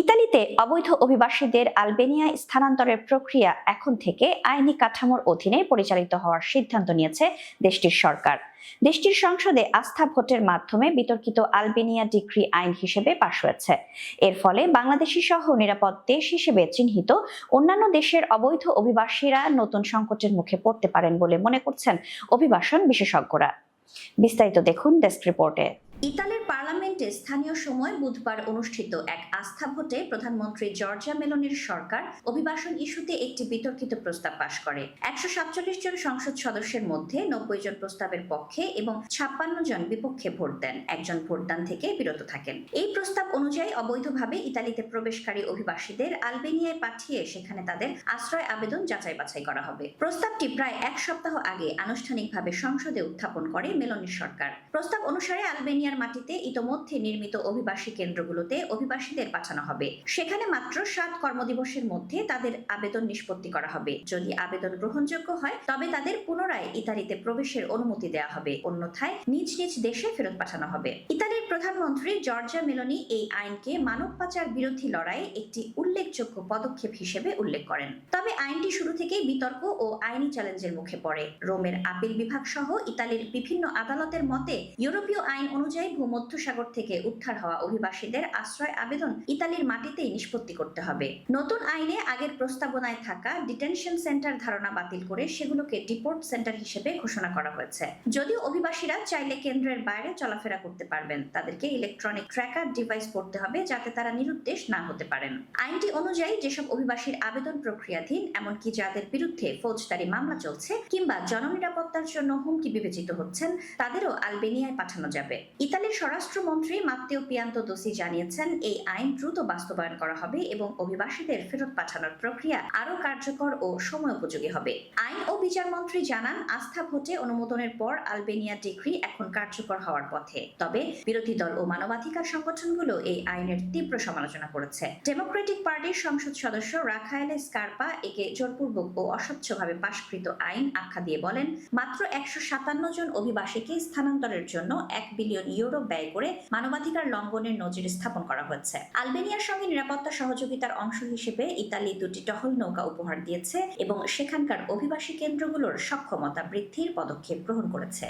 ইতালিতে অবৈধ অভিবাসীদের আলবেনিয়ায় স্থানান্তরের প্রক্রিয়া এখন থেকে আইনি কাঠামোর অধীনে পরিচালিত হওয়ার সিদ্ধান্ত নিয়েছে দেশটির সরকার। দেশটির সংসদে আস্থা ভোটের মাধ্যমে বিতর্কিত আলবেনিয়া ডিক্রি আইন হিসেবে পাশ হয়েছে। এর ফলে বাংলাদেশি সহ নিরাপদ দেশ হিসেবে চিহ্নিত অন্যান্য দেশের অবৈধ অভিবাসীরা নতুন সংকটের মুখে পড়তে পারেন বলে মনে করছেন অভিবাসন বিশেষজ্ঞরা। বিস্তারিত দেখুন ডেস্ক রিপোর্টে। ইতালির পার্লামেন্টে স্থানীয় সময় বুধবার অনুষ্ঠিত এক আস্থা ভোটে প্রধানমন্ত্রী জর্জিয়া মেলোনির সরকার অভিবাসন ইস্যুতে একটি বিতর্কিত প্রস্তাব পাশ করে। একশো সাতচল্লিশ জন সংসদ সদস্যের মধ্যে নব্বই জন প্রস্তাবের পক্ষে এবং ছাপ্পান্ন জন বিপক্ষে ভোট দেন। একজন ভোটদান থেকে বিরত থাকেন। এই প্রস্তাব অনুযায়ী অবৈধভাবে ইতালিতে প্রবেশকারী অভিবাসীদের আলবেনিয়ায় পাঠিয়ে সেখানে তাদের আশ্রয় আবেদন যাচাই বাছাই করা হবে। প্রস্তাবটি প্রায় এক সপ্তাহ আগে আনুষ্ঠানিকভাবে সংসদে উত্থাপন করে মেলোনির সরকার। প্রস্তাব অনুসারে আলবেনিয়ার মাটিতে ইতোমধ্যে নির্মিত অভিবাসী কেন্দ্রগুলোতে অভিবাসীদের পাঠানো হবে। সেখানে মাত্র সাত কর্মদিবসের মধ্যে তাদের আবেদন নিষ্পত্তি করা হবে। যদি আবেদন গ্রহণযোগ্য হয়, তবে তাদের পুনরায় ইতালিতে প্রবেশের অনুমতি দেওয়া হবে। অন্যথায় নিজ নিজ দেশে ফেরত পাঠানো হবে। ইতালির প্রধানমন্ত্রী জর্জিয়া মেলোনি এই আইনকে মানব পাচার বিরোধী লড়াইয়ে একটি উল্লেখযোগ্য পদক্ষেপ হিসেবে উল্লেখ করেন। তবে আইনটি শুরু থেকেই বিতর্ক ও আইনি চ্যালেঞ্জের মুখে পড়ে। রোমের আপিল বিভাগ সহ ইতালির বিভিন্ন আদালতের মতে, ইউরোপীয় আইন অনুযায়ী ভূমধ্যসাগর থেকে উদ্ধার হওয়া অভিবাসীদের আশ্রয় আবেদন ইতালির মাটিতেই নিষ্পত্তি করতে হবে। নতুন আইনে আগের প্রস্তাবনায় থাকা ডিটেনশন সেন্টার ধারণা বাতিল করে সেগুলোকে ডিপোর্ট সেন্টার হিসেবে ঘোষণা করা হয়েছে। যদিও অভিবাসীরা চাইলে কেন্দ্রের বাইরে চলাফেরা করতে পারবেন, তাদেরকে ইলেকট্রনিক ট্র্যাকার ডিভাইস পড়তে হবে যাতে তারা নিরুদ্দেশ না হতে পারেন। আইনটি অনুযায়ী যেসব অভিবাসীর আবেদন প্রক্রিয়াধীন, এমনকি যাদের বিরুদ্ধে ফৌজদারি মামলা চলছে কিংবা জননিরাপত্তার জন্য হুমকি বিবেচিত হচ্ছেন, তাদেরও আলবেনিয়ায় পাঠানো যাবে। ইতালির স্বরাষ্ট্রমন্ত্রী মাত্তেও পিয়ান্ত দোসি জানিয়েছেন, এই আইন দ্রুত বাস্তবায়ন করা হবে এবং অভিবাসীদের ফেরত পাঠানোর প্রক্রিয়া আরও কার্যকর ও সময় উপযোগী হবে। আইন ও বিচার মন্ত্রী জানান, আস্থা ভোটে অনুমোদনের পর আলবেনিয়া ডিগ্রি এখন কার্যকর হওয়ার পথে। তবে বিরোধী দল ও মানবাধিকার সংগঠনগুলো এই আইনের তীব্র সমালোচনা করেছে। ডেমোক্রেটিক পার্টির সংসদ সদস্য রাখায়েলে স্কারপা একে জোরপূর্বক ও অস্বচ্ছভাবে পাশকৃত আইন আখ্যা দিয়ে বলেন, মাত্র একশো সাতান্ন জন অভিবাসীকে স্থানান্তরের জন্য এক বিলিয়ন ইউরো ব্যয় করে মানবাধিকার লঙ্ঘনের নজির স্থাপন করা হয়েছে আলবেনিয়ার সঙ্গে নিরাপত্তা সহযোগিতার অংশ হিসেবে ইতালি দুটি টহল নৌকা উপহার দিয়েছে এবং সেখানকার অভিবাসী কেন্দ্রগুলোর সক্ষমতা বৃদ্ধির পদক্ষেপ গ্রহণ করেছে।